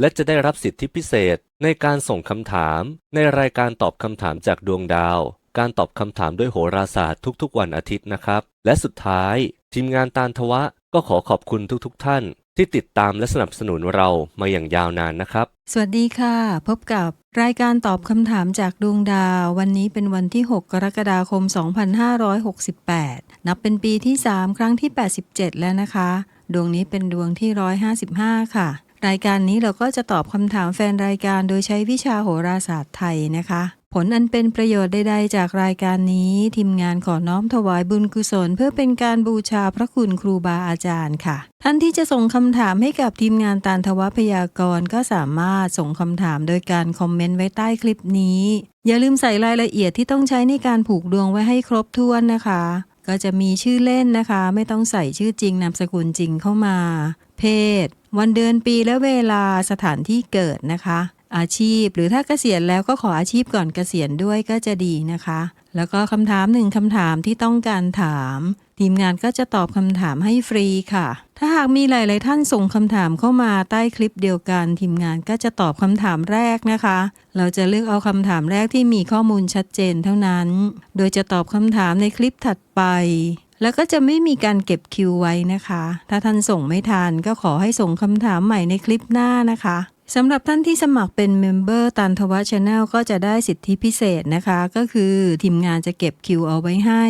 และจะได้รับสิทธิพิเศษในการส่งคำถาม ในรายการตอบคำถามจากดวงดาว การตอบคำถามด้วยโหราศาสตร์ทุกๆ วันอาทิตย์นะครับ และสุดท้าย ทีมงานตาลทวะก็ขอขอบคุณทุกๆ ท่าน ที่ติดตามและสนับสนุนเรามาอย่างยาวนานนะครับ สวัสดีค่ะ พบกับรายการตอบคำถามจากดวงดาว วันนี้เป็นวันที่ 6 กรกฎาคม 2568 นับเป็นปีที่ 3 ครั้งที่ 87 แล้วนะคะ ดวงนี้เป็นดวงที่ 155 ค่ะ รายการนี้เราก็จะตอบคำถามแฟนรายการโดยใช้วิชาโหราศาสตร์ไทยนะคะ ผลอันเป็นประโยชน์ใดๆจากรายการนี้ ทีมงานขอน้อมถวายบุญกุศล เพื่อเป็นการบูชาพระคุณครูบาอาจารย์ค่ะ ท่านที่จะส่งคำถามให้กับทีมงานตาลทวพยากรก็สามารถส่งคำถามโดยการคอมเมนต์ไว้ใต้คลิปนี้ อย่าลืมใส่รายละเอียดที่ต้องใช้ในการผูกดวงไว้ให้ครบถ้วนนะคะ ก็จะมีชื่อเล่นนะคะ ไม่ต้องใส่ชื่อจริงนามสกุลจริงเข้ามา เพศ วันเดือนปีและเวลาสถานที่เกิดนะคะ อาชีพหรือถ้าเกษียณแล้วก็ขออาชีพก่อนเกษียณด้วยก็จะดีนะคะ แล้วก็คำถามหนึ่งคำถามที่ต้องการถาม ทีมงานก็จะตอบคำถามให้ฟรีค่ะ ถ้าหากมีหลาย ๆ ท่านส่งคำถามเข้ามาใต้คลิปเดียวกัน ทีมงานก็จะตอบคำถามแรกนะคะ เราจะเลือกเอาคำถามแรกที่มีข้อมูลชัดเจนเท่านั้น โดยจะตอบคำถามในคลิปถัดไป แล้วก็จะไม่มีการเก็บคิวไว้นะคะ ถ้าท่านส่งไม่ทันก็ขอให้ส่งคำถามใหม่ในคลิปหน้านะคะสำหรับท่านที่สมัครเป็นเมมเบอร์ตันทวัชแนลก็จะได้สิทธิพิเศษนะคะ ก็คือทีมงานจะเก็บคิวเอาไว้ให้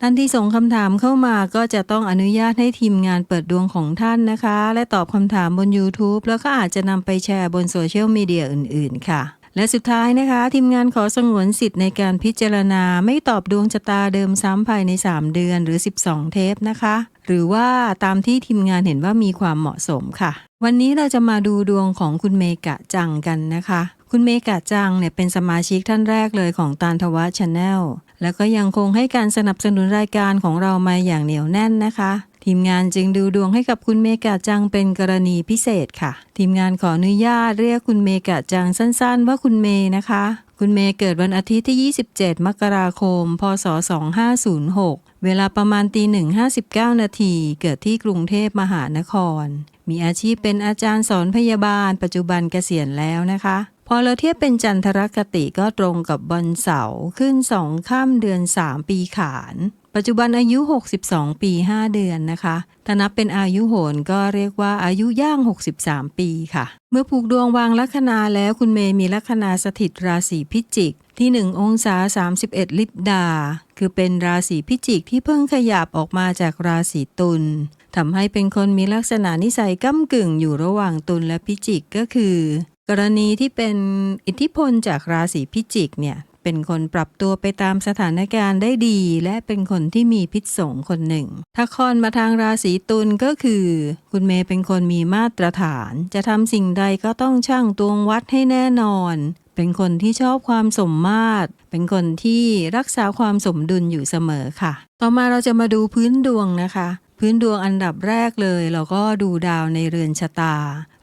ท่านที่ส่งคำถามเข้ามาก็จะต้องอนุญาตให้ทีมงานเปิดดวงของท่านนะคะ และตอบคำถามบน YouTube แล้วก็อาจจะนำไปแชร์บนโซเชียลมีเดียอื่น ๆ ค่ะ และสุดท้ายนะคะ ทีมงานขอสงวนสิทธิ์ในการพิจารณาไม่ตอบดวงชะตาเดิมซ้ำภายใน 3 เดือนหรือ 12 เทปนะคะ หรือว่าตามที่ทีมงานเห็นว่ามีความเหมาะสมค่ะ วันนี้เราจะมาดูดวงของคุณเมกะจังกันนะคะ คุณเมกะจังเนี่ยเป็นสมาชิกท่านแรกเลยของตานทวะชาแนลแล้วก็ยังคงให้การสนับสนุนรายการของเรามาอย่างเหนียวแน่นนะคะ ทีมงานจึงดูดวงให้กับคุณเมกะจังเป็นกรณีพิเศษค่ะ ทีมงานขออนุญาตเรียกคุณเมกะจังสั้นๆ ว่าคุณเมนะคะคุณเมย์เกิดวันอาทิตย์ที่ 27 มกราคม พศ 2506 เวลาประมาณตีหนึ่ง59 นาที เกิดที่กรุงเทพมหานคร มีอาชีพเป็นอาจารย์สอนพยาบาล ปัจจุบันเกษียณแล้วนะคะ พอเราเทียบเป็นจันทรคติก็ตรงกับวันเสาร์ขึ้นสองข้ามเดือน 3 ปีขาน ปัจจุบันอายุ 62 ปี 5 เดือนนะคะถ้านับเป็นอายุโหรก็เรียกว่าอายุย่าง 63 ปีค่ะ เมื่อผูกดวงวางลัคนาแล้วคุณเมย์มีลัคนาสถิตราศีพิจิกที่ 1 องศา 31 ลิบดา คือเป็นราศีพิจิกที่เพิ่งขยับออกมาจากราศีตุลทำให้เป็นคนมีลักษณะนิสัยก้ากึ่งอยู่ระหว่างตุลและพิจิกก็คือ กรณีที่เป็นอิทธิพลจากราศีพิจิกเนี่ย เป็นคนปรับตัวไปตามสถานการณ์ได้ดี และเป็นคนที่มีพิษสงคนหนึ่ง ถ้าคอนมาทางราศีตุลก็คือ คุณเมย์เป็นคนมีมาตรฐาน จะทำสิ่งใดก็ต้องช่างตวงวัดให้แน่นอน เป็นคนที่ชอบความสมมาตร เป็นคนที่รักษาความสมดุลอยู่เสมอค่ะ ต่อมาเราจะมาดูพื้นดวงนะคะพื้นดวงอันดับแรกเลย เราก็ดูดาวในเรือนชะตา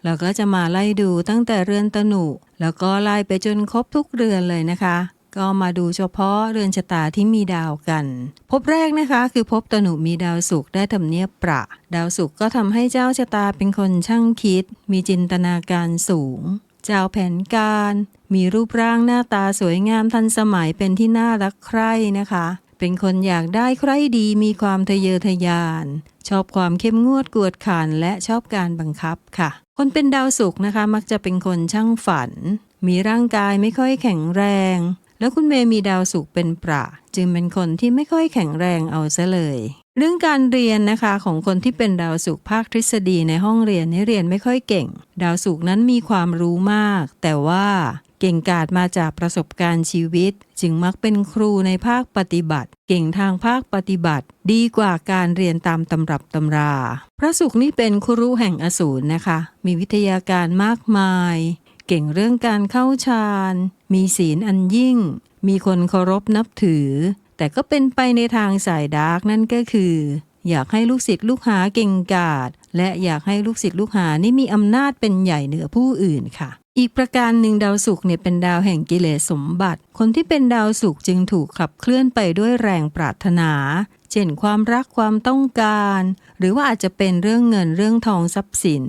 เราก็จะมาไล่ดูตั้งแต่เรือนตนุ แล้วก็ไล่ไปจนครบทุกเรือนเลยนะคะ ก็มาดูเฉพาะเรือนชะตาที่มีดาวกัน พบแรกนะคะ คือพบตนุมีดาวศุกได้ทำเนียบประ ดาวศุกก็ทำให้เจ้าชะตาเป็นคนช่างคิด มีจินตนาการสูง เจ้าแผนการ มีรูปร่างหน้าตาสวยงามทันสมัยเป็นที่น่ารักใคร่นะคะ เป็นคนอยากได้ใครดีมีความทะเยอทะยาน ชอบความเข้มงวดกวดขันและชอบการบังคับค่ะ คนเป็นดาวศุกนะคะ มักจะเป็นคนช่างฝัน มีร่างกายไม่ค่อยแข็งแรง แล้วคุณเมย์มีดาวศุกร์เป็นประจึงเป็นคนที่ไม่ค่อยแข็งแรงเอาซะเลย เรื่องการเรียนนะคะของคนที่เป็นดาวศุกร์ภาคทฤษฎีในห้องเรียนนี่เรียนไม่ค่อยเก่ง ดาวศุกร์นั้นมีความรู้มาก แต่ว่าเก่งกาจมาจากประสบการณ์ชีวิต จึงมักเป็นครูในภาคปฏิบัติ เก่งทางภาคปฏิบัติ ดีกว่าการเรียนตามตำรับตำรา พระศุกร์นี่เป็นครูแห่งอสูรนะคะ มีวิทยาการมากมาย เก่งเรื่องการเข้าฌาน มีศีลอันยิ่ง มีคนเคารพนับถือ แต่ก็เป็นไปในทางสายดาร์กนั่นก็คือ อยากให้ลูกศิษย์ลูกหาเก่งกาจและอยากให้ลูกศิษย์ลูกหานี่มีอำนาจเป็นใหญ่เหนือผู้อื่นค่ะ อีกประการหนึ่งดาวศุกร์เนี่ยเป็นดาวแห่งกิเลสสมบัติ คนที่เป็นดาวศุกร์จึงถูกขับเคลื่อนไปด้วยแรงปรารถนา เช่นความรักความต้องการ หรือว่าอาจจะเป็นเรื่องเงินเรื่องทองทรัพย์สิน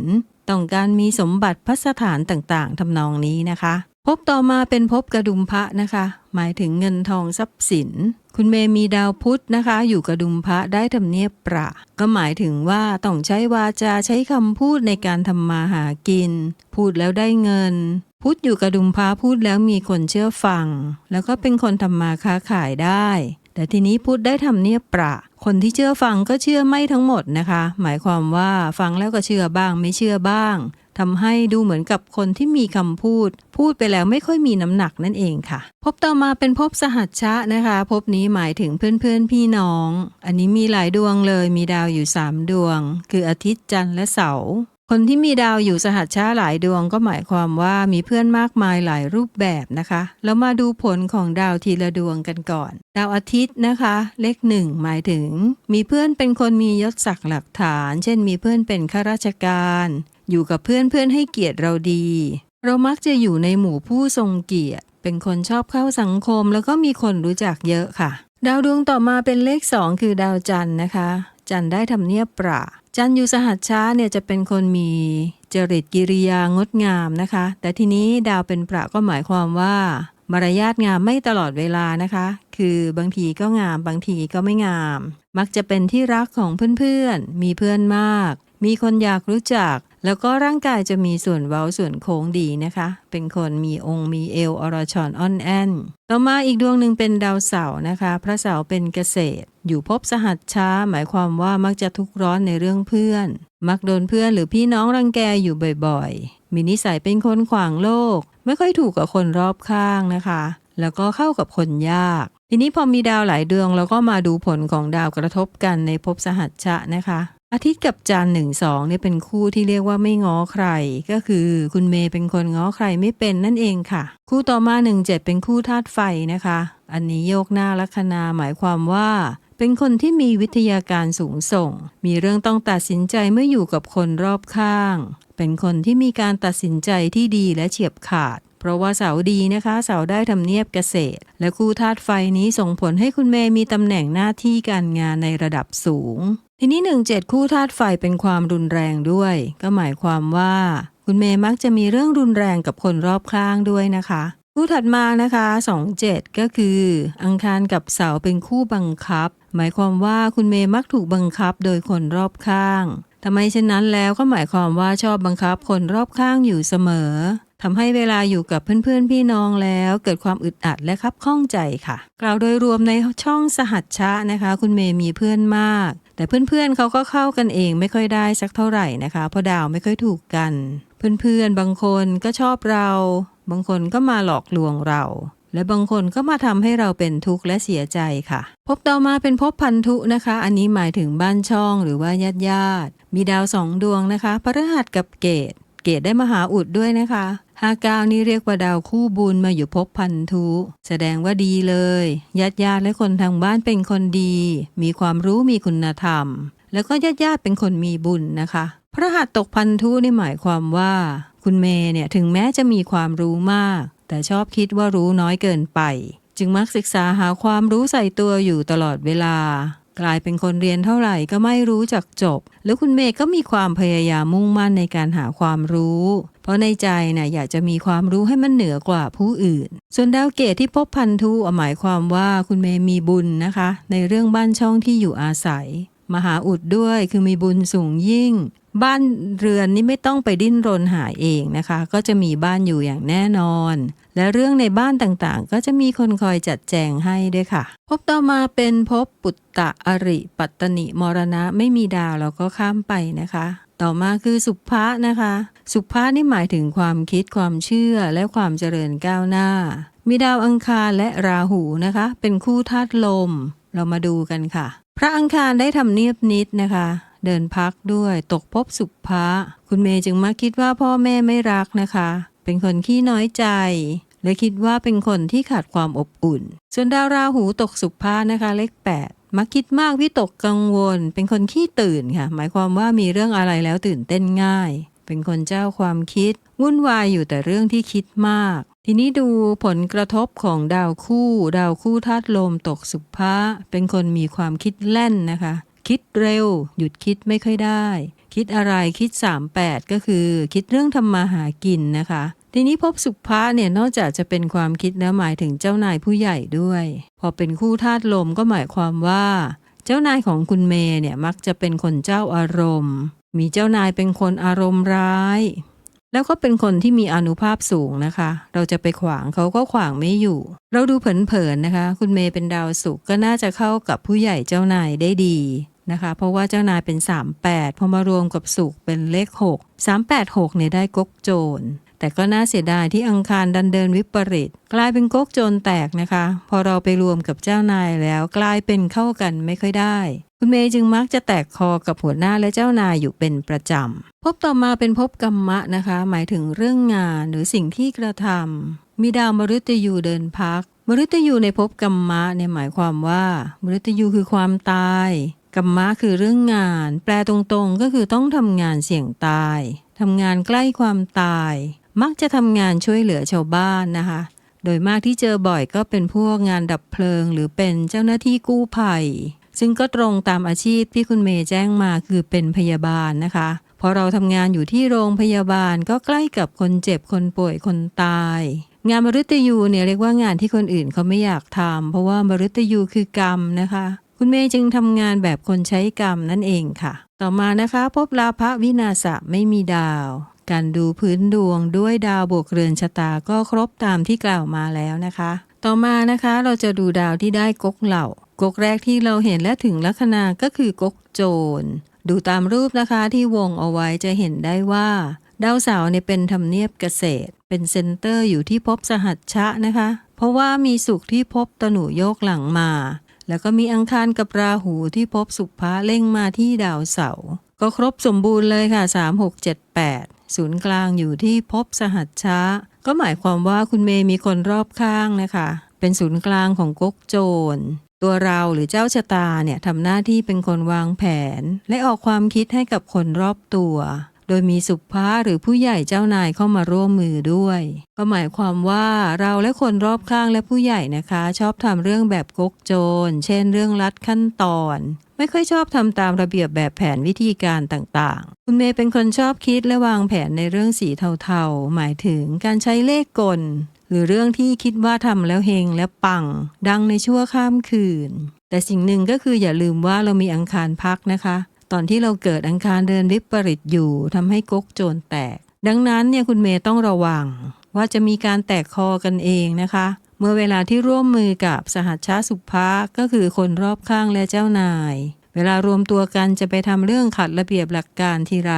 ต้องการมีสมบัติพัสถานต่างๆทำนองนี้นะคะ พบต่อมาเป็นพบกระดุมพระนะคะ หมายถึงเงินทองทรัพย์สิน คุณเมย์มีดาวพุธนะคะ อยู่กระดุมพระได้ทำเนียบประ ก็หมายถึงว่าต้องใช้วาจาใช้คำพูดในการทำมาหากิน พูดแล้วได้เงินพุธอยู่กระดุมพระพูดแล้วมีคนเชื่อฟัง แล้วก็เป็นคนทำมาค้าขายได้ แต่ทีนี้พุธได้ทำเนียบประคนที่เชื่อฟังก็เชื่อไม่ทั้งหมดนะคะ หมายความว่าฟังแล้วก็เชื่อบ้างไม่เชื่อบ้าง ทำให้ดูเหมือนกับคนที่มีคำพูด พูดไปแล้วไม่ค่อยมีน้ำหนักนั่นเองค่ะ พบต่อมาเป็นพบสหัชชะนะคะ พบนี้หมายถึงเพื่อนๆพี่น้อง อันนี้มีหลายดวงเลยมีดาวอยู่ 3 ดวง คืออาทิตย์จันทร์และเสาร์คนที่มีดาวอยู่สหัชชาหลายดวงก็หมายความว่ามีเพื่อนมากมายหลายรูปแบบนะคะ แล้วมาดูผลของดาวทีละดวงกันก่อน ดาวอาทิตย์นะคะ เลขหนึ่งหมายถึง มีเพื่อนเป็นคนมียศศักดิ์หลักฐาน เช่นมีเพื่อนเป็นข้าราชการ อยู่กับเพื่อนเพื่อนให้เกียรติเราดี เรามักจะอยู่ในหมู่ผู้ทรงเกียรติ เป็นคนชอบเข้าสังคมแล้วก็มีคนรู้จักเยอะค่ะ ดาวดวงต่อมาเป็นเลขสองคือดาวจันทร์นะคะ จันทร์ได้ทำเนียบประจันทร์อยู่สหัสช้าเนี่ยจะเป็นคนมีจริตกิริยางดงามนะคะ แต่ทีนี้ดาวเป็นประก็หมายความว่า มารยาทงามไม่ตลอดเวลานะคะ คือบางทีก็งามบางทีก็ไม่งาม มักจะเป็นที่รักของเพื่อนๆ มีเพื่อนมาก มีคนอยากรู้จัก แล้วก็ร่างกายจะมีส่วนเว้าส่วนโค้งดีนะคะ เป็นคนมีองค์มีเอวอรชรอ่อนแอนต่อมาอีกดวงหนึ่งเป็นดาวเสาร์นะคะ พระเสาร์เป็นเกษตร อยู่พบสหัสช้า หมายความว่ามักจะทุกข์ร้อนในเรื่องเพื่อน มักโดนเพื่อนหรือพี่น้องรังแกอยู่บ่อยๆ มีนิสัยเป็นคนขวางโลก ไม่ค่อยถูกกับคนรอบข้างนะคะ แล้วก็เข้ากับคนยาก ทีนี้พอมีดาวหลายดวงเราก็มาดูผลของดาวกระทบกันในภพสหัสชะนะคะ อาทิตย์กับจันหนึ่งสองเนี่ยเป็นคู่ที่เรียกว่าไม่ง้อใคร ก็คือคุณเมย์เป็นคนง้อใครไม่เป็นนั่นเองค่ะ คู่ต่อมาหนึ่งเจ็ดเป็นคู่ธาตุไฟนะคะ อันนี้โยกหน้าลัคนาหมายความว่า เป็นคนที่มีวิทยาการสูงส่ง มีเรื่องต้องตัดสินใจเมื่ออยู่กับคนรอบข้าง เป็นคนที่มีการตัดสินใจที่ดีและเฉียบขาดเพราะว่าเสาดีนะคะเสาได้ทำเนียบเกษตร และคู่ธาตุไฟนี้ส่งผลให้คุณเมย์มีตำแหน่งหน้าที่การงานในระดับสูง ทีนี้หนึ่งเจ็ดคู่ธาตุไฟเป็นความรุนแรงด้วย ก็หมายความว่า คุณเมย์มักจะมีเรื่องรุนแรงกับคนรอบข้างด้วยนะคะ คู่ถัดมานะคะ27ก็คือ อังคารกับเสาเป็นคู่บังคับ หมายความว่าคุณเมย์มักถูกบังคับโดยคนรอบข้างทำไมเช่นนั้นแล้วก็หมายความว่าชอบบังคับคนรอบข้างอยู่เสมอ ทำให้เวลาอยู่กับเพื่อนๆพี่น้องแล้วเกิดความอึดอัดและคับข้องใจค่ะ กล่าวโดยรวมในช่องสหัสชะนะคะ คุณเมย์มีเพื่อนมาก แต่เพื่อนๆเขาก็เข้ากันเองไม่ค่อยได้สักเท่าไหร่นะคะ เพราะดาวไม่ค่อยถูกกัน เพื่อนๆบางคนก็ชอบเรา บางคนก็มาหลอกลวงเราและบางคนก็มาทำให้เราเป็นทุกข์และเสียใจค่ะ พบต่อมาเป็นพบพันธุนะคะ อันนี้หมายถึงบ้านช่องหรือว่าญาติญาติมีดาวสองดวงนะคะพฤหัสกับเกต เกตได้มหาอุดด้วยนะคะ ห้าเก้านี่เรียกว่าดาวคู่บุญมาอยู่พบพันธุ แสดงว่าดีเลยญาติญาติและคนทางบ้านเป็นคนดี มีความรู้มีคุณธรรม แล้วก็ญาติญาติเป็นคนมีบุญนะคะ พระหัสตกพันธุนี่หมายความว่า คุณเมย์เนี่ยถึงแม้จะมีความรู้มาก แต่ชอบคิดว่ารู้น้อยเกินไป จึงมักศึกษาหาความรู้ใส่ตัวอยู่ตลอดเวลากลายเป็นคนเรียนเท่าไหร่ก็ไม่รู้จักจบ แล้วคุณเมย์ก็มีความพยายามมุ่งมั่นในการหาความรู้ เพราะในใจน่ะอยากจะมีความรู้ให้มันเหนือกว่าผู้อื่น ส่วนดาวเกตที่พบพันธุหมายความว่าคุณเมย์มีบุญนะคะ ในเรื่องบ้านช่องที่อยู่อาศัย มหาอุดด้วยคือมีบุญสูงยิ่ง บ้านเรือนนี่ไม่ต้องไปดิ้นรนหาเองนะคะ ก็จะมีบ้านอยู่อย่างแน่นอน และเรื่องในบ้านต่างๆ ก็จะมีคนคอยจัดแจงให้ด้วยค่ะ พบต่อมาเป็นพบปุตตะอริ ปัตตนิมรณะไม่มีดาวเราก็ข้ามไปนะคะ ต่อมาคือสุภะนะคะ สุภะนี่หมายถึงความคิดความเชื่อและความเจริญก้าวหน้า มีดาวอังคารและราหูนะคะ เป็นคู่ธาตุลม เรามาดูกันค่ะ พระอังคารได้ทำเนียบนิดนะคะ เดินพักด้วยตกภพสุภะคุณเมย์จึงมักคิดว่าพ่อแม่ไม่รักนะคะ เป็นคนขี้น้อยใจและคิดว่าเป็นคนที่ขาดความอบอุ่น ส่วนดาวราหูตกสุภานะคะเลข8 มักคิดมากวิตกกังวล เป็นคนขี้ตื่นค่ะ หมายความว่ามีเรื่องอะไรแล้วตื่นเต้นง่าย เป็นคนเจ้าความคิด วุ่นวายอยู่แต่เรื่องที่คิดมาก ทีนี้ดูผลกระทบของดาวคู่ ดาวคู่ธาตุลมตกสุภาเป็นคนมีความคิดแล่นนะคะ คิดเร็ว หยุดคิดไม่ค่อยได้ คิดอะไรคิด 38 ก็คือ คิดเรื่องทำมาหากินนะคะ ทีนี้พบสุภาเนี่ยนอกจากจะเป็นความคิดแล้วหมายถึงเจ้านายผู้ใหญ่ด้วย พอเป็นคู่ธาตุลมก็หมายความว่า เจ้านายของคุณเมย์เนี่ยมักจะเป็นคนเจ้าอารมณ์ มีเจ้านายเป็นคนอารมณ์ร้าย แล้วก็เป็นคนที่มีอนุภาพสูงนะคะ เราจะไปขวางเขาก็ขวางไม่อยู่ เราดูเผินๆนะคะ คุณเมย์เป็นดาวศุกร์ก็น่าจะเข้ากับผู้ใหญ่เจ้านายได้ดีนะคะเพราะว่าเจ้านายเป็น 38 พอมารวมกับศุกเป็นเลข 6 386เนี่ยได้กกโจร แต่ก็น่าเสียดายที่อังคารดันเดินวิปริตกลายเป็นก๊กโจรแตกนะคะ พอเราไปรวมกับเจ้านายแล้วกลายเป็นเข้ากันไม่ค่อยได้ คุณเมย์จึงมักจะแตกคอกับหัวหน้าและเจ้านายอยู่เป็นประจำพบต่อมาเป็นพบกรรมะนะคะ หมายถึงเรื่องงานหรือสิ่งที่กระทำมีดาวมฤตยูเดินพัก มฤตยูในภพกรรมะเนี่ยหมายความว่า มฤตยูคือความตายกรรมะคือเรื่องงาน แปลตรงๆก็คือต้องทำงานเสี่ยงตายทำงานใกล้ความตาย มักจะทำงานช่วยเหลือชาวบ้านนะคะ โดยมากที่เจอบ่อยก็เป็นพวกงานดับเพลิง หรือเป็นเจ้าหน้าที่กู้ภัย ซึ่งก็ตรงตามอาชีพที่คุณเมย์แจ้งมาคือเป็นพยาบาลนะคะพอเราทำงานอยู่ที่โรงพยาบาลก็ใกล้กับคนเจ็บคนป่วยคนตาย งานมฤตยูเนี่ยเรียกว่างานที่คนอื่นเขาไม่อยากทำเพราะว่ามฤตยูคือกรรมนะคะคุณเมย์จึงทำงานแบบคนใช้กรรมนั่นเองค่ะ ต่อมานะคะ พบลาภวินาศไม่มีดาว การดูพื้นดวงด้วยดาวบวกเรือนชะตาก็ครบตามที่กล่าวมาแล้วนะคะ ต่อมานะคะเราจะดูดาวที่ได้ก๊กเหล่ากกแรกที่เราเห็นและถึงลัคนาก็คือกกโจร ดูตามรูปนะคะที่วงเอาไว้จะเห็นได้ว่า ดาวเสาร์เนี่ยเป็นทำเนียบเกษตร เป็นเซนเตอร์อยู่ที่ภพสหัชชะนะคะ เพราะว่ามีสุขที่ภพตนุโยกหลังมา แล้วก็มีอังคารกับราหูที่ภพสุภะเล่งมาที่ดาวเสาร์ก็ครบสมบูรณ์เลยค่ะ 3 6 7 8 ศูนย์กลางอยู่ที่ภพสหัชชะ ก็หมายความว่าคุณเมย์มีคนรอบข้างนะคะ เป็นศูนย์กลางของก๊กโจร ตัวเราหรือเจ้าชะตาเนี่ยทำหน้าที่เป็นคนวางแผน และออกความคิดให้กับคนรอบตัว โดยมีสุภาหรือผู้ใหญ่เจ้านายเข้ามาร่วมมือด้วย ก็หมายความว่าเราและคนรอบข้างและผู้ใหญ่นะคะ ชอบทำเรื่องแบบก๊กโจร เช่น เรื่องลัดขั้นตอน ไม่ค่อยชอบทำตามระเบียบแบบแผนวิธีการต่างๆ คุณเมย์เป็นคนชอบคิดและวางแผนในเรื่องสีเทาๆ หมายถึงการใช้เลขกล หรือเรื่องที่คิดว่าทำแล้วเฮงและปัง ดังในชั่วข้ามคืน แต่สิ่งหนึ่งก็คืออย่าลืมว่าเรามีอังคารพักนะคะ ตอนที่เราเกิดอังคารเดินวิปริตอยู่ทำให้ก๊กโจรแตก ดังนั้นเนี่ยคุณเมย์ต้องระวังว่าจะมีการแตกคอกันเองนะคะ มื่อเวลาที่ร่วมมือกับสหัชชาสุภาก็คือคนรอบข้างและเจ้านาย เวลารวมตัวกันจะไปทำเรื่องขัดระเบียบหลักการทีไร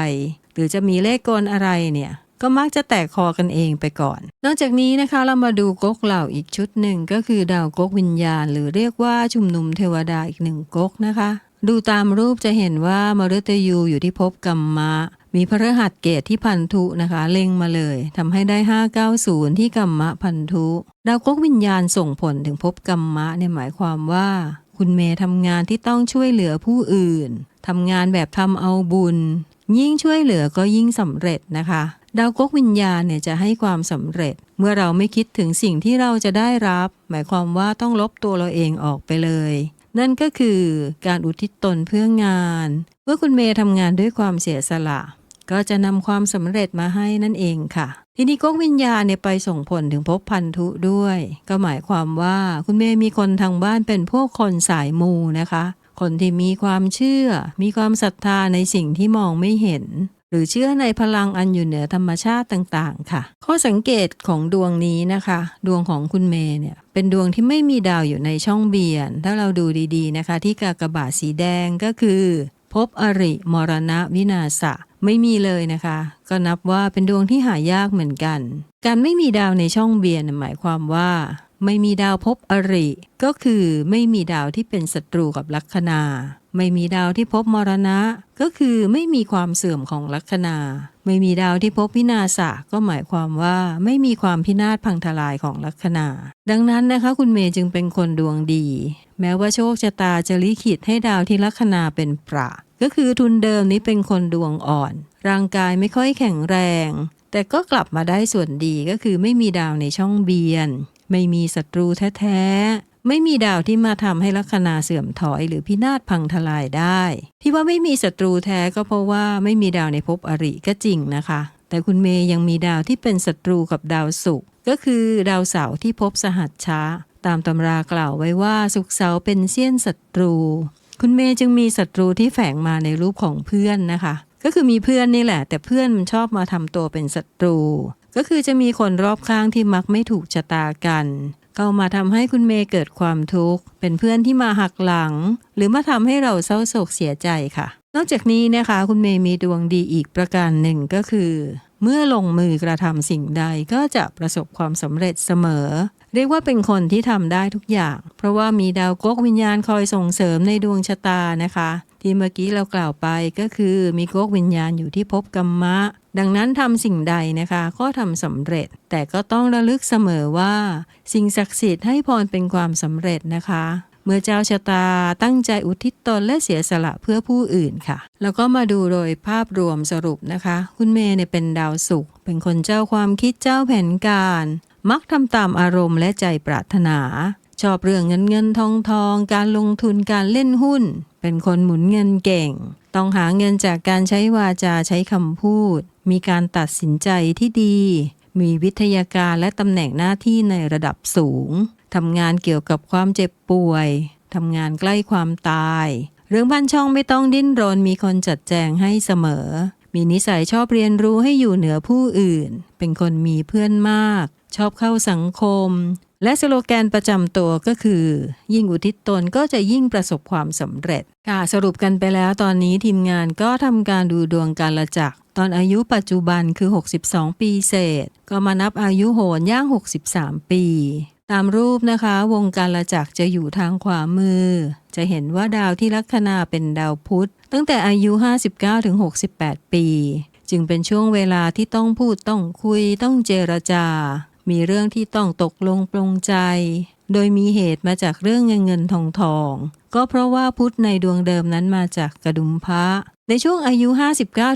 หรือจะมีเลขกลอะไรเนี่ยก็มักจะแตกคอกันเองไปก่อน นอกจากนี้นะคะเรามาดูก๊กเหล่าอีกชุดหนึ่งก็คือดาวก๊กวิญญาณ หรือเรียกว่าชุมนุมเทวดาอีกหนึ่งก๊กนะคะ ดูตามรูปจะเห็นว่ามฤตยูอยู่ที่ภพกรรมะ มีพระหัสเกตที่พันธุนะคะ เล็งมาเลยทำให้ได้ 590 ที่กรรมะพันธุดาวกกวิญญาณส่งผลถึงภพกรรมะเนี่ยหมายความว่า คุณเมย์ทำงานที่ต้องช่วยเหลือผู้อื่นทำงานแบบทำเอาบุญ ยิ่งช่วยเหลือก็ยิ่งสำเร็จนะคะดาวกกวิญญาณเนี่ยจะให้ความสำเร็จ เมื่อเราไม่คิดถึงสิ่งที่เราจะได้รับ หมายความว่าต้องลบตัวเราเองออกไปเลย นั่นก็คือการอุทิศตนเพื่องาน เมื่อคุณเมย์ทำงานด้วยความเสียสละ ก็จะนำความสำเร็จมาให้นั่นเองค่ะ ทีนี้ก๊กวิญญาณเนี่ยไปส่งผลถึงภพพันธุด้วย ก็หมายความว่าคุณเมย์มีคนทางบ้านเป็นพวกคนสายมูนะคะ คนที่มีความเชื่อ มีความศรัทธาในสิ่งที่มองไม่เห็น หรือเชื่อในพลังอันอยู่เหนือธรรมชาติต่างๆ ค่ะ ข้อสังเกตของดวงนี้นะคะ ดวงของคุณเมย์เนี่ยเป็นดวงที่ไม่มีดาวอยู่ในช่องเบียน ถ้าเราดูดีๆนะคะ ที่กากบาทสีแดงก็คือพบอริมรณะวินาศ ไม่มีเลยนะคะ ก็นับว่าเป็นดวงที่หายากเหมือนกัน การไม่มีดาวในช่องเบียนหมายความว่า ไม่มีดาวพบอริ ก็คือไม่มีดาวที่เป็นศัตรูกับลัคนา ไม่มีดาวที่พบมรณะ ก็คือไม่มีความเสื่อมของลัคนา ไม่มีดาวที่พบพินาศก็หมายความว่าไม่มีความพินาศพังทลายของลัคนา ดังนั้นนะคะคุณเมย์จึงเป็นคนดวงดี แม้ว่าโชคชะตาจะลิขิตให้ดาวที่ลัคนาเป็นประ ก็คือทุนเดิมนี้เป็นคนดวงอ่อน ร่างกายไม่ค่อยแข็งแรง แต่ก็กลับมาได้ส่วนดีก็คือไม่มีดาวในช่องเบียน ไม่มีศัตรูแท้ๆ ไม่มีดาวที่มาทำให้ลัคนาเสื่อมถอยหรือพินาศพังทลายได้ ที่ว่าไม่มีศัตรูแท้ก็เพราะว่าไม่มีดาวในภพอริก็จริงนะคะ แต่คุณเมย์ยังมีดาวที่เป็นศัตรูกับดาวศุกร์ก็คือดาวเสาร์ที่พบสหัสช้า ตามตำรากล่าวไว้ว่าศุกร์เสาร์เป็นเสี้ยนศัตรู คุณเมย์จึงมีศัตรูที่แฝงมาในรูปของเพื่อนนะคะ ก็คือมีเพื่อนนี่แหละ แต่เพื่อนมันชอบมาทำตัวเป็นศัตรู ก็คือจะมีคนรอบข้างที่มักไม่ถูกชะตากันเข้ามาทำให้คุณเมย์เกิดความทุกข์ เป็นเพื่อนที่มาหักหลัง หรือมาทำให้เราเศร้าโศกเสียใจค่ะ นอกจากนี้นะคะ คุณเมย์มีดวงดีอีกประการหนึ่งก็คือ เมื่อลงมือกระทำสิ่งใดก็จะประสบความสำเร็จเสมอ เรียกว่าเป็นคนที่ทำได้ทุกอย่าง เพราะว่ามีดาวก๊กวิญญาณคอยส่งเสริมในดวงชะตานะคะ ที่เมื่อกี้เรากล่าวไปก็คือมีก๊กวิญญาณอยู่ที่ภพกรรมะ ดังนั้นทำสิ่งใดนะคะ ก็ทำสำเร็จ แต่ก็ต้องระลึกเสมอว่า สิ่งศักดิ์สิทธิ์ให้พรเป็นความสำเร็จนะคะเมื่อเจ้าชะตาตั้งใจอุทิศตนและเสียสละเพื่อผู้อื่นค่ะ แล้วก็มาดูโดยภาพรวมสรุปนะคะ คุณเมย์เนี่ยเป็นดาวศุกร์เป็นคนเจ้าความคิดเจ้าแผนการ มักทำตามอารมณ์และใจปรารถนา ชอบเรื่องเงินเงินทองทอง การลงทุนการเล่นหุ้น เป็นคนหมุนเงินเก่ง ต้องหาเงินจากการใช้วาจาใช้คำพูด มีการตัดสินใจที่ดี มีวิทยาการและตำแหน่งหน้าที่ในระดับสูงทำงานเกี่ยวกับความเจ็บป่วยทำงานใกล้ความตาย เรื่องบ้านช่องไม่ต้องดิ้นรนมีคนจัดแจงให้เสมอ มีนิสัยชอบเรียนรู้ให้อยู่เหนือผู้อื่น เป็นคนมีเพื่อนมาก ชอบเข้าสังคม และสโลแกนประจำตัวก็คือ ยิ่งอุทิศตนก็จะยิ่งประสบความสำเร็จค่ะสรุปกันไปแล้วตอนนี้ทีมงานก็ทำการดูดวงการละจักรตอนอายุปัจจุบันคือ 62 ปีเศษ ก็มานับอายุโหรย่าง 63 ปี ตามรูปนะคะ วงการละจักรจะอยู่ทางขวามือ จะเห็นว่าดาวที่ลัคนาเป็นดาวพุธ ตั้งแต่อายุ 59ถึง68 ปี จึงเป็นช่วงเวลาที่ต้องพูดต้องคุยต้องเจรจา มีเรื่องที่ต้องตกลงปลงใจ โดยมีเหตุมาจากเรื่องเงินเงินทองทอง ก็เพราะว่าพุทธในดวงเดิมนั้นมาจากกระดุมพระ ในช่วงอายุ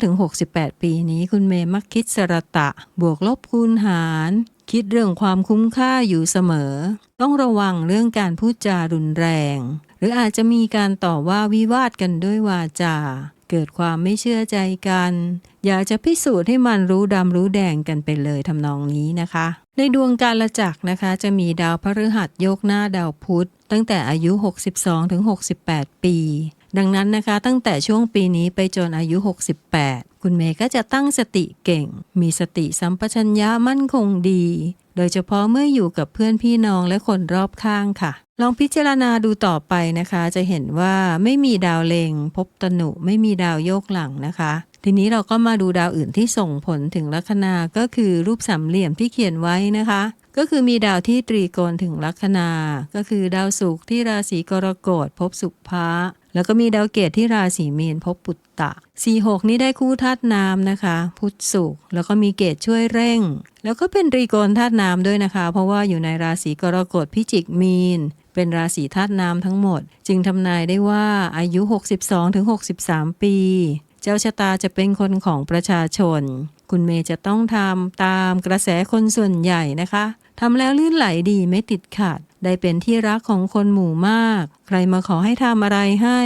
59-68 ปีนี้คุณเมย์มักคิดสระตะ บวกลบคูณหาร คิดเรื่องความคุ้มค่าอยู่เสมอ ต้องระวังเรื่องการพูดจารุนแรง หรืออาจจะมีการต่อว่าวิวาทกันด้วยวาจา เกิดความไม่เชื่อใจกัน อยากจะพิสูจน์ให้มันรู้ดำรู้แดงกันไปเลยทำนองนี้นะคะ ในดวงการละจักนะคะ จะมีดาวพฤหัสโยกหน้าดาวพุธ ตั้งแต่อายุ 62ถึง68 ปี ดังนั้นนะคะ ตั้งแต่ช่วงปีนี้ไปจนอายุ 68 คุณเมย์ก็จะตั้งสติเก่ง มีสติสัมปชัญญะมั่นคงดี โดยเฉพาะเมื่ออยู่กับเพื่อนพี่น้องและคนรอบข้างค่ะ ลองพิจารณาดูต่อไปนะคะ จะเห็นว่าไม่มีดาวเลงพบตนุไม่มีดาวโยกหลังนะคะ ทีนี้เราก็มาดูดาวอื่นที่ส่งผลถึงลัคนาก็คือรูปสามเหลี่ยมที่เขียนไว้นะคะ ก็คือมีดาวที่ตรีโกณถึงลัคนา ก็คือดาวศุกร์ที่ราศีกรกฎพบสุภะ แล้วก็มีดาวเกตที่ราศีมีนพบปุตตะ 46 นี่ได้คู่ธาตุน้ำนะคะ พุทธศุกร์แล้วก็มีเกตช่วยเร่ง แล้วก็เป็นรีโกณธาตุน้ำด้วยนะคะ เพราะว่าอยู่ในราศีกรกฎพิจิกมีน เป็นราศีธาตุน้ำทั้งหมด จึงทำนายได้ว่าอายุ 62-63 ปี เจ้าชะตาจะเป็นคนของประชาชน คุณเมย์จะต้องทำตามกระแสคนส่วนใหญ่นะคะทำแล้วลื่นไหลดีไม่ติดขัด ได้เป็นที่รักของคนหมู่มาก ใครมาขอให้ทำอะไรให้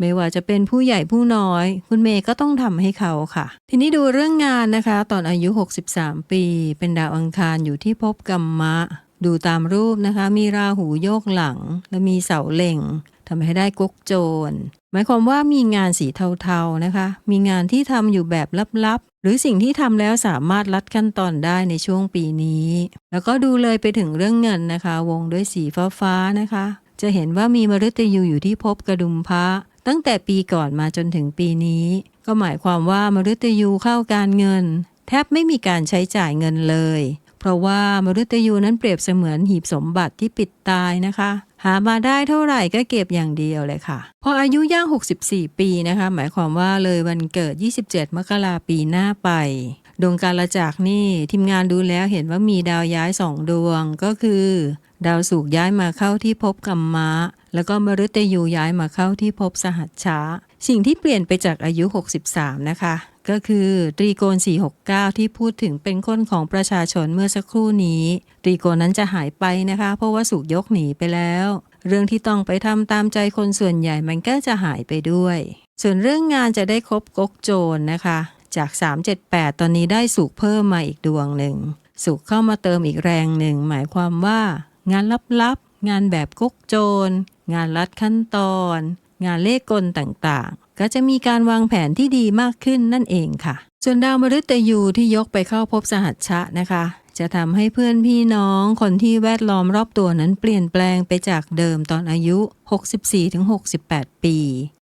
ไม่ว่าจะเป็นผู้ใหญ่ผู้น้อย คุณเมย์ก็ต้องทำให้เขาค่ะ ทีนี้ดูเรื่องงานนะคะ ตอนอายุ 63 ปี เป็นดาวอังคารอยู่ที่ภพกรรมะ ดูตามรูปนะคะ มีราหูโยกหลัง และมีเสาเล็ง ทำให้ได้กกโจร หมายความว่ามีงานสีเทาๆนะคะ มีงานที่ทำอยู่แบบลับๆ หรือสิ่งที่ทำแล้วสามารถลัดขั้นตอนได้ในช่วงปีนี้ แล้วก็ดูเลยไปถึงเรื่องเงินนะคะ วงด้วยสีฟ้าๆนะคะ จะเห็นว่ามีมฤตยูอยู่ที่ภพกระดุมพระตั้งแต่ปีก่อนมาจนถึงปีนี้ ก็หมายความว่ามฤตยูเข้าการเงิน แทบไม่มีการใช้จ่ายเงินเลย เพราะว่ามฤตยูนั้นเปรียบเสมือนหีบสมบัติที่ปิดตายนะคะ หามาได้เท่าไหร่ก็เก็บอย่างเดียวเลยค่ะ พออายุย่าง 64 ปีนะคะ หมายความว่าเลยวันเกิด 27 มกราปีหน้าไป ดวงการละจากนี่ทีมงานดูแล้วเห็นว่ามีดาวย้ายสองดวงก็คือ ดาวศุกย้ายมาเข้าที่ภพกัมมะ แล้วก็มฤตยูย้ายมาเข้าที่ภพสหัชชะสิ่งที่เปลี่ยนไปจากอายุ 63 นะคะ ก็คือตรีโกณ 469 ที่พูดถึงเป็นคนของประชาชนเมื่อสักครู่นี้ตรีโกณนั้นจะหายไปนะคะ เพราะว่าสุกยกหนีไปแล้ว เรื่องที่ต้องไปทำตามใจคนส่วนใหญ่มันก็จะหายไปด้วย ส่วนเรื่องงานจะได้ครบกกโจรนะคะ จาก 378 ตอนนี้ได้สุกเพิ่มมาอีกดวงหนึ่งสุขเข้ามาเติมอีกแรงหนึ่งหมายความว่า งานลับๆงานแบบกกโจร งานลัดขั้นตอน งานเลขกลต่างๆ ก็จะมีการวางแผนที่ดีมากขึ้นนั่นเองค่ะ ส่วนดาวมฤตยูที่ยกไปเข้าพบสหัชชะนะคะ จะทำให้เพื่อนพี่น้องคนที่แวดล้อมรอบตัวนั้นเปลี่ยนแปลงไปจากเดิมตอนอายุ 64-68 ปี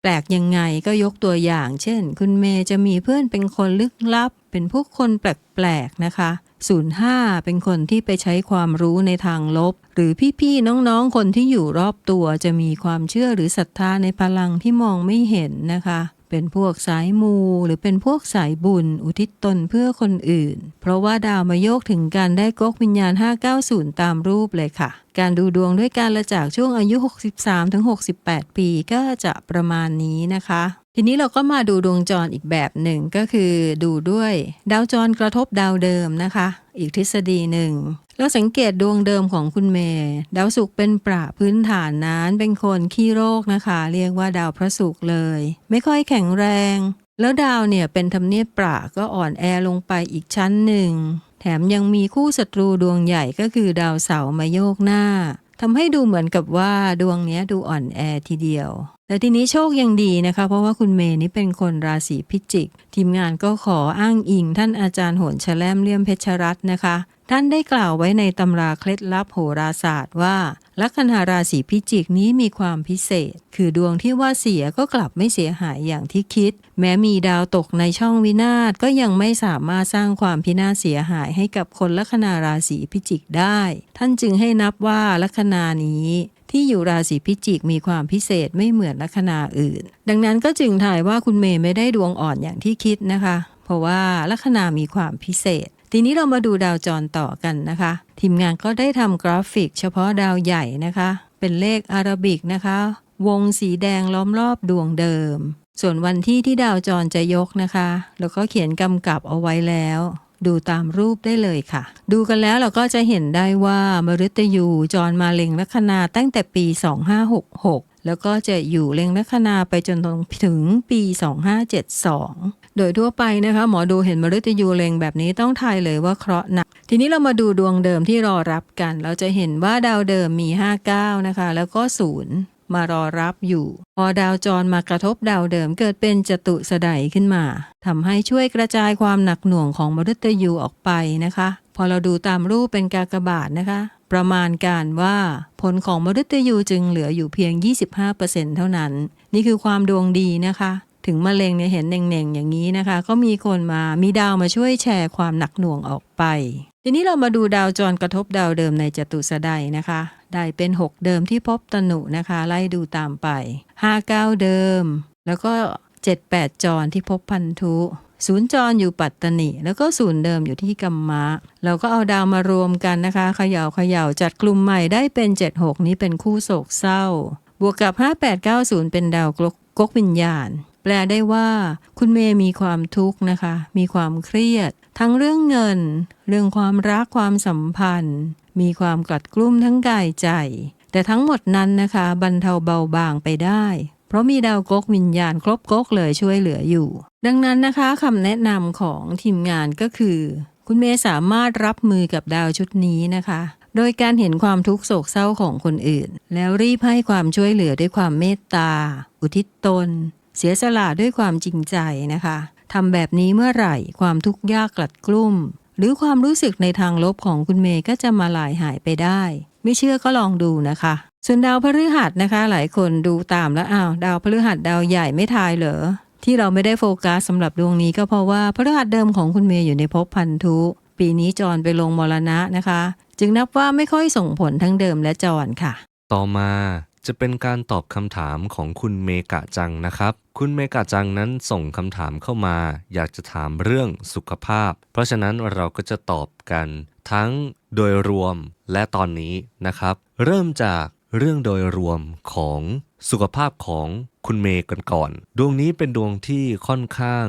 แปลกยังไงก็ยกตัวอย่าง เช่น คุณเมย์จะมีเพื่อนเป็นคนลึกลับ เป็นผู้คนแปลกๆนะคะ 05 เป็นคนที่ไปใช้ความรู้ในทางลบ หรือพี่ๆน้องๆ คนที่อยู่รอบตัวจะมีความเชื่อหรือศรัทธาในพลังที่มองไม่เห็นนะคะ เป็นพวกสายมูหรือเป็นพวกสายบุญ อุทิศตนเพื่อคนอื่น เพราะว่าดาวมาโยกถึงการได้ก๊กวิญญาณ 590 ตามรูปเลยค่ะ การดูดวงด้วยการละจากช่วงอายุ 63-68 ปีก็จะประมาณนี้นะคะ ทีนี้เราก็มาดูดวงจรอีกแบบหนึ่งก็คือดูด้วย ดาวจรกระทบดาวเดิมนะคะ อีกทฤษฎีหนึ่งแล้วสังเกตดวงเดิมของคุณเมย์ดาวศุกร์เป็นประพื้นฐานนั้นเป็นคนขี้โรคนะคะ เรียกว่าดาวพระศุกร์เลย ไม่ค่อยแข็งแรง แล้วดาวเนี่ยเป็นธรรมเนียบประก็อ่อนแอลงไปอีกชั้นหนึ่ง แถมยังมีคู่ศัตรูดวงใหญ่ก็คือดาวเสาร์มาโยกหน้าทำให้ดูเหมือนกับว่าดวงเนี้ยดูอ่อนแอทีเดียว แต่ทีนี้โชคยังดีนะคะ เพราะว่าคุณเมย์นี่เป็นคนราศีพิจิก ทีมงานก็ขออ้างอิง ท่านอาจารย์โหนแชลมเลี่ยมเพชรรัตน์นะคะ ท่านได้กล่าวไว้ในตำราเคล็ดลับโหราศาสตร์ว่า ลัคนาราศีพิจิกนี้มีความพิเศษ คือดวงที่ว่าเสียก็กลับไม่เสียหายอย่างที่คิด แม้มีดาวตกในช่องวินาศก็ยังไม่สามารถสร้างความพินาศเสียหายให้กับคนลัคนาราศีพิจิกได้ ท่านจึงให้นับว่าลัคนานี้ ที่อยู่ราศีพิจิกมีความพิเศษไม่เหมือนลัคนาอื่น ดังนั้นก็จึงถ่ายว่าคุณเมย์ไม่ได้ดวงอ่อนอย่างที่คิดนะคะ เพราะว่าลัคนามีความพิเศษ ทีนี้เรามาดูดาวจรต่อกันนะคะ ทีมงานก็ได้ทำกราฟิก เฉพาะดาวใหญ่นะคะ เป็นเลขอารบิกนะคะ วงสีแดงล้อมรอบดวงเดิม ส่วนวันที่ที่ดาวจรจะยกนะคะ แล้วก็เขียนกำกับเอาไว้แล้ว ดูตามรูปได้เลยค่ะ ดูกันแล้วเราก็จะเห็นได้ว่ามฤตยูจรมาเล็งลัคนาตั้งแต่ปี 2566แล้วก็จะอยู่เล็งลัคนาไปจนถึงปี 2572 โดยทั่วไปนะคะ หมอดูเห็นมฤตยูเล็งแบบนี้ต้องทายเลยว่าเคราะห์หนัก ทีนี้เรามาดูดวงเดิมที่รอรับกัน เราจะเห็นว่าดาวเดิมมี 59 นะคะ แล้วก็ 0 มารอรับอยู่ พอดาวจรมากระทบดาวเดิมเกิดเป็นจตุสดัยขึ้นมาทำให้ช่วยกระจายความหนักหน่วงของมฤตยูออกไปนะคะ พอเราดูตามรูปเป็นกากบาทนะคะ ประมาณการว่าผลของมฤตยูจึงเหลืออยู่เพียง 25%เท่านั้น นี่คือความดวงดีนะคะถึงมะเร็งเนี่ยเห็นเน่งๆอย่างนี้นะคะ ก็มีคนมามีดาวมาช่วยแชร์ความหนักหน่วงออกไป ทีนี้เรามาดูดาวจรกระทบดาวเดิมในจตุสดัยนะคะ ได้เป็น 6 เดิมที่พบตนุนะคะ ไล่ดูตามไป 59 เดิม แล้วก็ 78 จรที่พบพันธุศูนย์จรอยู่ปัตตนิแล้วก็ศูนย์เดิมอยู่ที่กัมมะเราก็เอาดาวมารวมกันนะคะเขย่าเขย่าจัดกลุ่มใหม่ได้เป็น 76 นี้เป็นคู่โศกเศร้า บวกกับ 5890 เป็นดาวกกกกวิญญาณ แปลได้ว่า คุณเมย์มีความทุกข์นะคะ มีความเครียด ทั้งเรื่องเงิน เรื่องความรักความสัมพันธ์ มีความกลัดกลุ้มทั้งกายใจ แต่ทั้งหมดนั้นนะคะบรรเทาเบาบางไปได้ เพราะมีดาวกกวิญญาณครบกกเลยช่วยเหลืออยู่ ดังนั้นนะคะคำแนะนำของทีมงานก็คือ คุณเมย์สามารถรับมือกับดาวชุดนี้นะคะ โดยการเห็นความทุกข์โศกเศร้าของคนอื่น แล้วรีบให้ความช่วยเหลือด้วยความเมตตา อุทิศตน เสียสละด้วยความจริงใจนะคะ ทำแบบนี้เมื่อไหร่ ความทุกข์ยากกลัดกลุ้ม หรือความรู้สึกในทางลบของคุณเมย์ก็จะมาลายหายไปได้ ไม่เชื่อก็ลองดูนะคะ ส่วนดาวพฤหัสนะคะ หลายคนดูตามแล้วอ้าวดาวพฤหัสดาวใหญ่ไม่ทายเหรอที่เราไม่ได้โฟกัสสำหรับดวงนี้ก็เพราะว่าพฤหัสเดิมของคุณเมย์อยู่ในภพพันธุ ปีนี้จรไปลงมรณะนะคะ จึงนับว่าไม่ค่อยส่งผลทั้งเดิมและจรค่ะ ต่อมาจะเป็นการตอบคำถามของคุณเมกะจังนะครับ คุณเมกะจังนั้นส่งคำถามเข้ามา อยากจะถามเรื่องสุขภาพ เพราะฉะนั้นเราก็จะตอบกันทั้งโดยรวมและตอนนี้นะครับ เริ่มจากเรื่องโดยรวมของสุขภาพของคุณเมย์กันก่อน ดวงนี้เป็นดวงที่ค่อนข้าง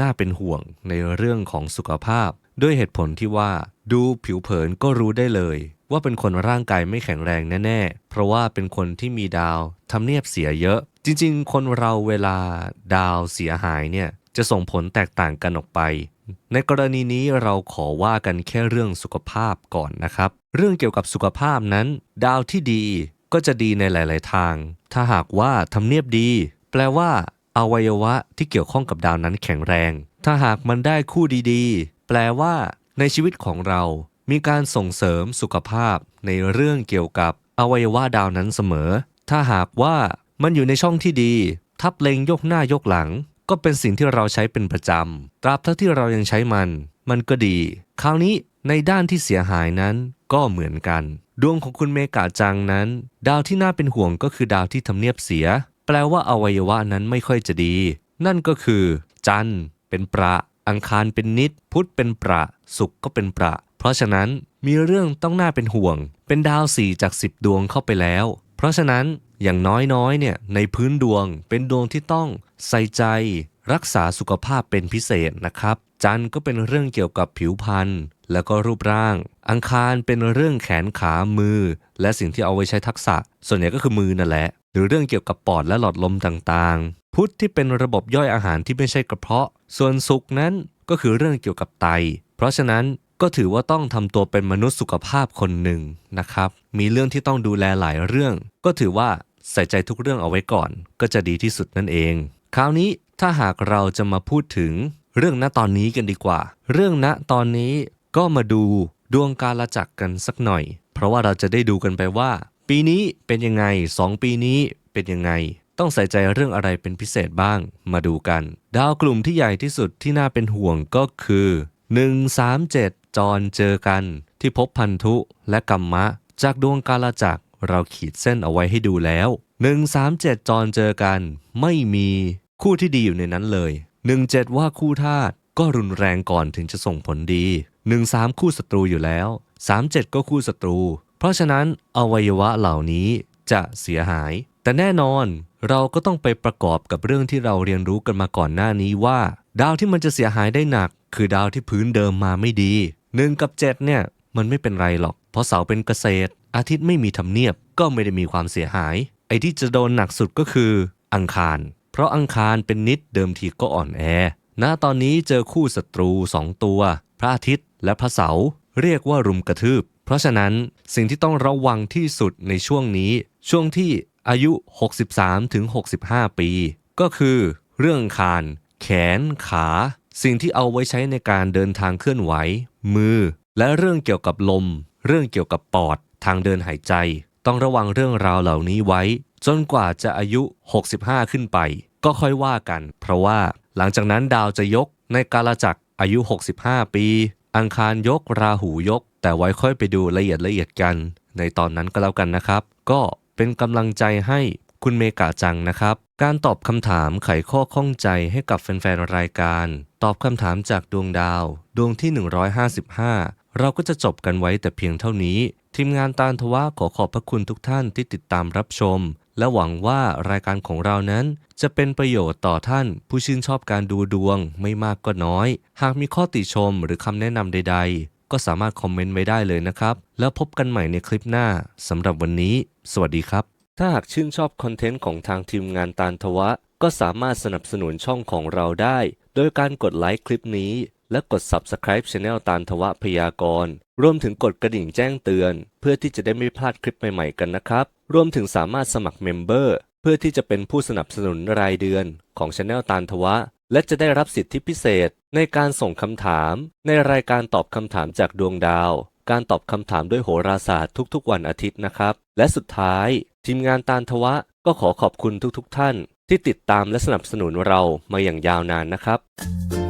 น่าเป็นห่วงในเรื่องของสุขภาพ ด้วยเหตุผลที่ว่า ดูผิวเผินก็รู้ได้เลย ว่าเป็นคนร่างกายไม่แข็งแรงแน่ๆ เพราะว่าเป็นคนที่มีดาวทำเนียบเสียเยอะ จริงๆ คนเราเวลาดาวเสียหายเนี่ยจะส่งผลแตกต่างกันออกไป ในกรณีนี้เราขอว่ากันแค่เรื่องสุขภาพก่อนนะครับ เรื่องเกี่ยวกับสุขภาพนั้น ดาวที่ดีก็จะดีในหลาย ๆ ทาง ถ้าหากว่าทำเนียบดี แปลว่าอวัยวะที่เกี่ยวข้องกับดาวนั้นแข็งแรง ถ้าหากมันได้คู่ดีๆ แปลว่า ในชีวิตของเรามีการส่งเสริมสุขภาพในเรื่องเกี่ยวกับอวัยวะดาวนั้นเสมอ ถ้าหากว่ามันอยู่ในช่องที่ดี ทับเลงยกหน้ายกหลัง ก็เป็นสิ่งที่เราใช้เป็นประจำ ตราบเท่าที่เรายังใช้มัน มันก็ดี คราวนี้ในด้านที่เสียหายนั้นก็เหมือนกัน ดวงของคุณเมกาจังนั้น ดาวที่น่าเป็นห่วงก็คือดาวที่ทำเนียบเสีย แปลว่าอวัยวะนั้นไม่ค่อยจะดี นั่นก็คือ จันเป็นประ อังคารเป็นนิด พุธเป็นประ ศุกร์ก็เป็นประ เพราะฉะนั้นมีเรื่องต้องน่าเป็นห่วง เป็นดาวสี่จาก 10 ดวงเข้าไปแล้ว เพราะฉะนั้นอย่างน้อยๆเนี่ยในพื้นดวงเป็นดวงที่ต้องใส่ใจ รักษาสุขภาพเป็นพิเศษนะครับ จันทร์ก็เป็นเรื่องเกี่ยวกับผิวพรรณแล้วก็รูปร่าง อังคารเป็นเรื่องแขนขามือ และสิ่งที่เอาไว้ใช้ทักษะ ส่วนใหญ่ก็คือมือนั่นแหละ หรือเรื่องเกี่ยวกับปอดและหลอดลมต่าง พุทธที่เป็นระบบย่อยอาหารที่ไม่ใช่กระเพาะ ส่วนศุกนั้นก็คือเรื่องเกี่ยวกับไต เพราะฉะนั้นก็ถือว่าต้องทำตัวเป็นมนุษย์สุขภาพคนหนึ่งนะครับ มีเรื่องที่ต้องดูแลหลายเรื่อง ก็ถือว่าใส่ใจทุกเรื่องเอาไว้ก่อน ก็จะดีที่สุดนั่นเอง คราวนี้ถ้าหากเราจะมาพูดถึงเรื่องณตอนนี้กันดีกว่า เรื่องณตอนนี้ก็มาดูดวงการละจักรกันสักหน่อย เพราะว่าเราจะได้ดูกันไปว่า ปีนี้เป็นยังไง 2 ปีนี้เป็นยังไง ต้องใส่ใจเรื่องอะไรเป็นพิเศษบ้าง มาดูกัน ดาวกลุ่มที่ใหญ่ที่สุดที่น่าเป็นห่วงก็คือ 137 จรเจอกัน ที่พบพันธุและกัมมะ จากดวงกาลจักรเราขีดเส้นเอาไว้ให้ดูแล้ว 137 จรเจอกัน ไม่มีคู่ที่ดีอยู่ในนั้นเลย 17 ว่าคู่ธาตุก็รุนแรงก่อนถึงจะส่งผลดี 13 คู่ศัตรูอยู่แล้ว 37 ก็คู่ศัตรู เพราะฉะนั้นอวัยวะเหล่านี้จะเสียหาย แต่แน่นอน เราก็ต้องไปประกอบกับเรื่องที่เราเรียนรู้กันมาก่อนหน้านี้ว่า ดาวที่มันจะเสียหายได้หนัก คือดาวที่พื้นเดิมมาไม่ดี1กับ7เนี่ยมันไม่เป็นไรหรอก เพราะเสาเป็นเกษตร อาทิตย์ไม่มีทำเนียบก็ไม่ได้มีความเสียหาย ไอ้ที่จะโดนหนักสุดก็คือ อังคาร เพราะอังคารเป็นนิดเดิมทีก็อ่อนแอณตอนนี้เจอคู่ศัตรู2ตัว พระอาทิตย์และพระเสาร์เรียกว่ารุมกระทืบ เพราะฉะนั้นสิ่งที่ต้องระวังที่สุดในช่วงนี้ ช่วงที่ อายุ 63ถึง65 ปี ก็คือเรื่องคาน แขน ขา สิ่งที่เอาไว้ใช้ในการเดินทางเคลื่อนไหว มือ และเรื่องเกี่ยวกับลม เรื่องเกี่ยวกับปอด ทางเดินหายใจ ต้องระวังเรื่องราวเหล่านี้ไว้ จนกว่าจะอายุ 65 ขึ้นไป ก็ค่อยว่ากัน เพราะว่าหลังจากนั้นดาวจะยกในกาลจักรอายุ 65 ปี อังคารยก ราหูยก แต่ไว้ค่อยไปดูละเอียดละเอียดกัน ในตอนนั้นก็แล้วกันนะครับ ก็ เป็นกำลังใจให้คุณเมกาจังนะครับ การตอบคำถามไขข้อข้องใจให้กับแฟนๆรายการ ตอบคำถามจากดวงดาว ดวงที่ 155 เราก็จะจบกันไว้แต่เพียงเท่านี้ ทีมงานตาลทวะขอขอบพระคุณทุกท่านที่ติดตามรับชม และหวังว่ารายการของเรานั้น จะเป็นประโยชน์ต่อท่าน ผู้ชื่นชอบการดูดวงไม่มากก็น้อย หากมีข้อติชมหรือคำแนะนำใด ๆ ก็สามารถคอมเมนต์ไว้ได้เลยนะครับ แล้วพบกันใหม่ในคลิปหน้าสำหรับวันนี้ สวัสดีครับ ถ้าหากชื่นชอบคอนเทนต์ของทางทีมงานตาลทวะ ก็สามารถสนับสนุนช่องของเราได้ โดยการกดไลค์คลิปนี้ และกด Subscribe Channel ตาลทวะพยากรณ์รวมถึงกดกระดิ่งแจ้งเตือน เพื่อที่จะได้ไม่พลาดคลิปใหม่ๆกันนะครับรวมถึงสามารถสมัครเมมเบอร์เพื่อที่จะเป็นผู้สนับสนุนรายเดือนของ Channel ตาลทวะ และจะได้รับสิทธิพิเศษในการส่งคำถาม ในรายการตอบคำถามจากดวงดาว การตอบคำถามด้วยโหราศาสตร์ทุกๆ วันอาทิตย์นะครับ และสุดท้าย ทีมงานตาลทวะ ก็ขอขอบคุณทุกๆ ท่าน ที่ติดตามและสนับสนุนเรามาอย่างยาวนานนะครับ